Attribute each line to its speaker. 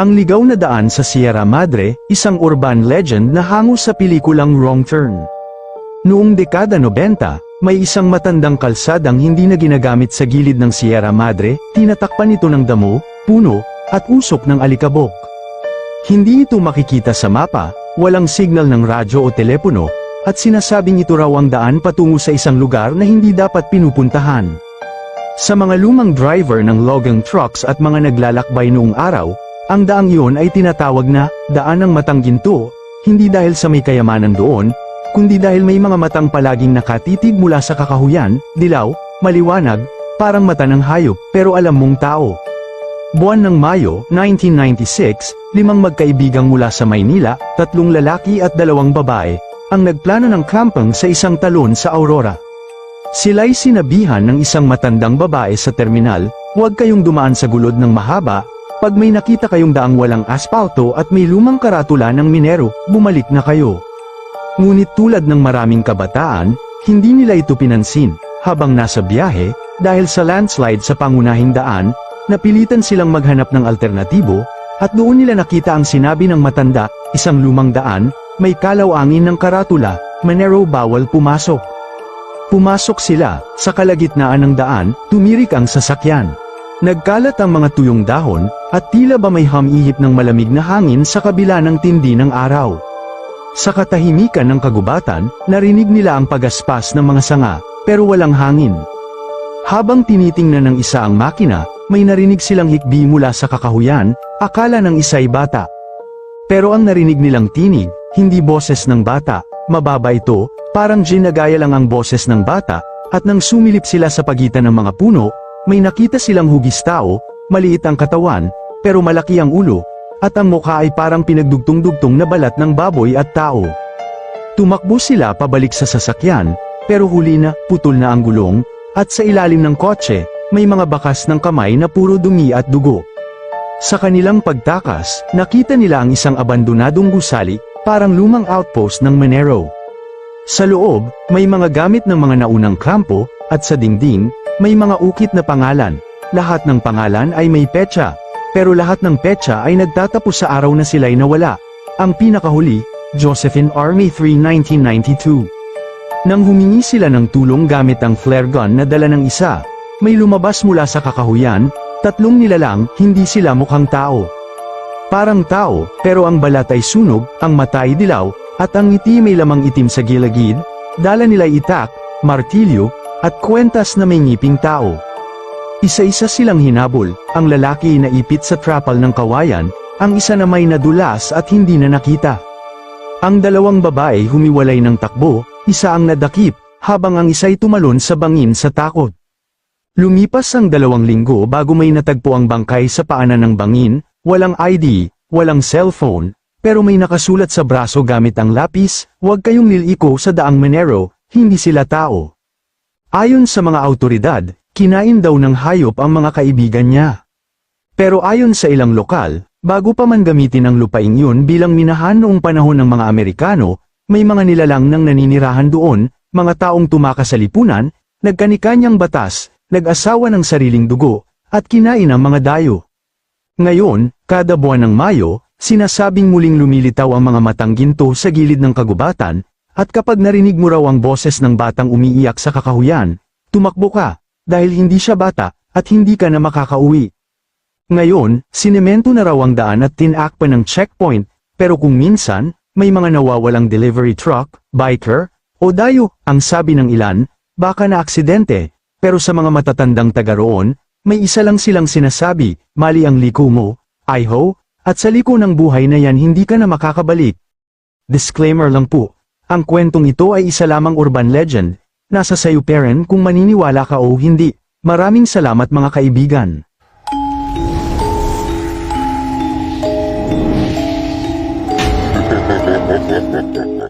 Speaker 1: Ang ligaw na daan sa Sierra Madre, isang urban legend na hango sa pelikulang Wrong Turn. Noong dekada 90, may isang matandang kalsadang hindi na ginagamit sa gilid ng Sierra Madre, tinatakpan ito ng damo, puno, at usok ng alikabok. Hindi ito makikita sa mapa, walang signal ng radyo o telepono, at sinasabing ito raw ang daan patungo sa isang lugar na hindi dapat pinupuntahan. Sa mga lumang driver ng logging trucks at mga naglalakbay noong araw, ang daang iyon ay tinatawag na daan ng matang ginto, hindi dahil sa may kayamanan doon, kundi dahil may mga matang palaging nakatitig mula sa kakahuyan, dilaw, maliwanag, parang mata ng hayop, pero alam mong tao. Buwan ng Mayo, 1996, limang magkaibigang mula sa Maynila, tatlong lalaki at dalawang babae, ang nagplano ng camping sa isang talon sa Aurora. Sila'y sinabihan ng isang matandang babae sa terminal, huwag kayong dumaan sa gulod ng mahaba, pag may nakita kayong daang walang aspalto at may lumang karatula ng minero, bumalik na kayo. Ngunit tulad ng maraming kabataan, hindi nila ito pinansin, habang nasa biyahe, dahil sa landslide sa pangunahing daan, napilitan silang maghanap ng alternatibo, at doon nila nakita ang sinabi ng matanda, isang lumang daan, may kalaw-angin ng karatula, Manero bawal pumasok. Pumasok sila, sa kalagitnaan ng daan, tumirik ang sasakyan. Nagkalat ang mga tuyong dahon, at tila ba may hamihip ng malamig na hangin sa kabila ng tindi ng araw. Sa katahimikan ng kagubatan, narinig nila ang pagaspas ng mga sanga, pero walang hangin. Habang tinitingnan ng isa ang makina, may narinig silang hikbi mula sa kakahuyan, akala ng isa'y bata. Pero ang narinig nilang tinig, hindi boses ng bata, mababa ito, parang ginagaya lang ang boses ng bata, at nang sumilip sila sa pagitan ng mga puno, may nakita silang hugis tao, maliit ang katawan, pero malaki ang ulo, at ang mukha ay parang pinagdugtong-dugtong na balat ng baboy at tao. Tumakbo sila pabalik sa sasakyan, pero huli na, putol na ang gulong, at sa ilalim ng kotse, may mga bakas ng kamay na puro dumi at dugo. Sa kanilang pagtakas, nakita nila ang isang abandonadong gusali, parang lumang outpost ng Manero. Sa loob, may mga gamit ng mga naunang kampo, at sa dingding, may mga ukit na pangalan. Lahat ng pangalan ay may petsa, pero lahat ng petsa ay nagtatapos sa araw na sila'y nawala. Ang pinakahuli, Josephine R. May 3, 1992. Nang humingi sila ng tulong gamit ang flare gun na dala ng isa, may lumabas mula sa kakahuyan, tatlong nilalang, hindi sila mukhang tao. Parang tao, pero ang balat ay sunog, ang mata ay dilaw, at ang ngiti may lamang itim sa gilagid, dala nila itak, martilyo, at kwentas na may ngiping tao. Isa-isa silang hinabol, ang lalaki na ipit sa trapal ng kawayan, ang isa na may nadulas at hindi na nakita. Ang dalawang babae humiwalay ng takbo, isa ang nadakip, habang ang isa'y tumalon sa bangin sa takot. Lumipas ang dalawang linggo bago may natagpo ang bangkay sa paanan ng bangin, walang ID, walang cellphone, pero may nakasulat sa braso gamit ang lapis, huwag kayong liliko sa daang Manero, hindi sila tao. Ayon sa mga autoridad, kinain daw ng hayop ang mga kaibigan niya. Pero ayon sa ilang lokal, bago pa man gamitin ang lupaing yun bilang minahan noong panahon ng mga Amerikano, may mga nilalang nang naninirahan doon, mga taong tumakas sa lipunan, nagkanikanyang batas, nag-asawa ng sariling dugo, at kinain ang mga dayo. Ngayon, kada buwan ng Mayo, sinasabing muling lumilitaw ang mga matang ginto sa gilid ng kagubatan, at kapag narinig mo raw ang boses ng batang umiiyak sa kakahuyan, tumakbo ka, dahil hindi siya bata, at hindi ka na makakauwi. Ngayon, sinemento na raw ang daan at tinakpa ng checkpoint, pero kung minsan, may mga nawawalang delivery truck, biker, o dayo, ang sabi ng ilan, baka na aksidente, pero sa mga matatandang taga roon, may isa lang silang sinasabi, mali ang liko mo, ho, at sa liko ng buhay na yan hindi ka na makakabalik. Disclaimer lang po, ang kwentong ito ay isa lamang urban legend, nasa sayo peren kung maniniwala ka o hindi. Maraming salamat mga kaibigan.